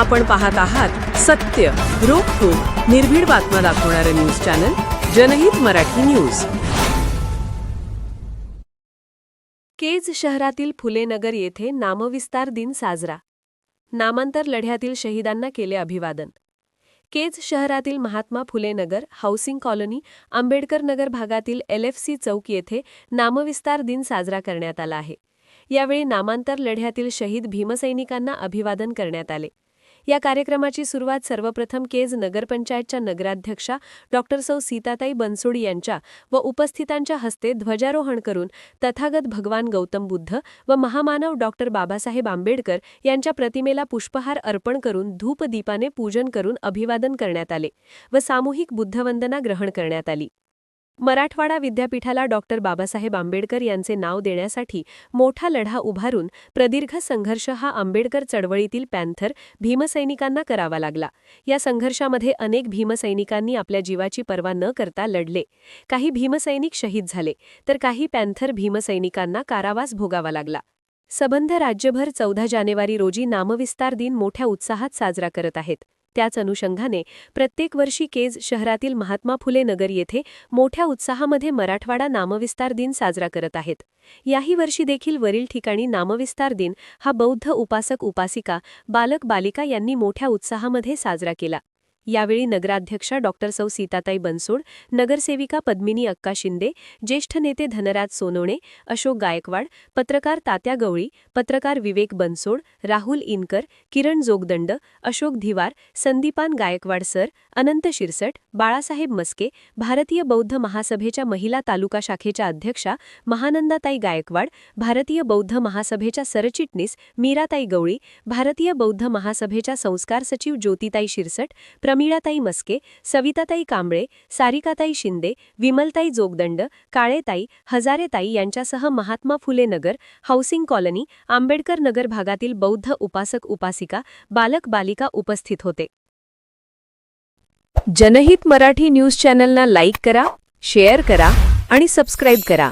आपण पाहत आहात सत्य रोखोक निर्भीड बातम्या दाखवणारं न्यूज चॅनल जनहित मराठी न्यूज. केज शहरातील फुलेनगर येथे नामविस्तार दिन साजरा. नामांतर लढ्यातील शहीदांना केले अभिवादन. केज शहरातील महात्मा फुले नगर हाऊसिंग कॉलनी आंबेडकर नगर भागातील एलएफसी चौक येथे नामविस्तार दिन साजरा करण्यात आला आहे. यावेळी नामांतर लढ्यातील शहीद भीमसैनिकांना अभिवादन करण्यात आले. या कार्यक्रमाची सुरुवात सर्वप्रथम केज नगरपंचायतच्या नगराध्यक्षा डॉक्टर सौ सीताताई बनसोड यांच्या व उपस्थितांच्या हस्ते ध्वजारोहण करून तथागत भगवान गौतम बुद्ध व महामानव डॉक्टर बाबासाहेब आंबेडकर यांच्या प्रतिमेला पुष्पहार अर्पण करून धूपदीपाने पूजन करून अभिवादन करण्यात आले व सामूहिक बुद्धवंदना ग्रहण करण्यात आली. मराठवाडा विद्यापीठाला डॉक्टर बाबासाहेब आंबेडकर यांचे नाव देण्यासाठी मोठा लढा उभारून प्रदीर्घ संघर्ष हा आंबेडकर चळवळीतील पॅन्थर भीमसैनिकांना करावा लागला. या संघर्षामध्ये अनेक भीमसैनिकांनी आपल्या जीवाची पर्वा न करता लढले. काही भीमसैनिक शहीद झाले तर काही पॅन्थर भीमसैनिकांना कारावास भोगावा लागला. सबंध राज्यभर चौदा जानेवारी रोजी नामविस्तार दिन मोठ्या उत्साहात साजरा करत आहेत. त्याच अनुषंगाने प्रत्येक वर्षी केज शहरातील महात्मा फुले नगर येथे मोठ्या उत्साहामध्ये मराठवाडा नामविस्तार दिन साजरा करत आहेत. याही वर्षी देखील वरील ठिकाणी नामविस्तार दिन हा बौद्ध उपासक उपासिका बालक बालिका यांनी मोठ्या उत्साहामध्ये साजरा केला. यावेळी नगराध्यक्षा डॉक्टर सौ सीताताई बनसोड नगरसेविका पद्मिनी अक्का शिंदे ज्येष्ठ नेते धनराज सोनवणे अशोक गायकवाड पत्रकार तात्या गवळी पत्रकार विवेक बनसोड राहुल इनकर किरण जोगदंड अशोक धिवार संदीपान गायकवाड सर अनंत शिरसट बाळासाहेब मस्के भारतीय बौद्ध महासभेच्या महिला तालुका शाखेच्या अध्यक्षा महानंदाताई गायकवाड भारतीय बौद्ध महासभेच्या सरचिटणीस मीराताई गवळी भारतीय बौद्ध महासभेच्या संस्कार सचिव ज्योतिताई शिरसट प्रमिळाताई मस्के सविताताई कांबळे सारिकाताई शिंदे विमलताई जोगदंड काळेताई हजारेताई यांच्यासह महात्मा फुले नगर हाऊसिंग कॉलनी आंबेडकर नगर भागातील बौद्ध उपासक उपासिका बालक बालिका उपस्थित होते. जनहित मराठी न्यूज चॅनलना लाईक करा शेअर करा आणि सबस्क्राईब करा.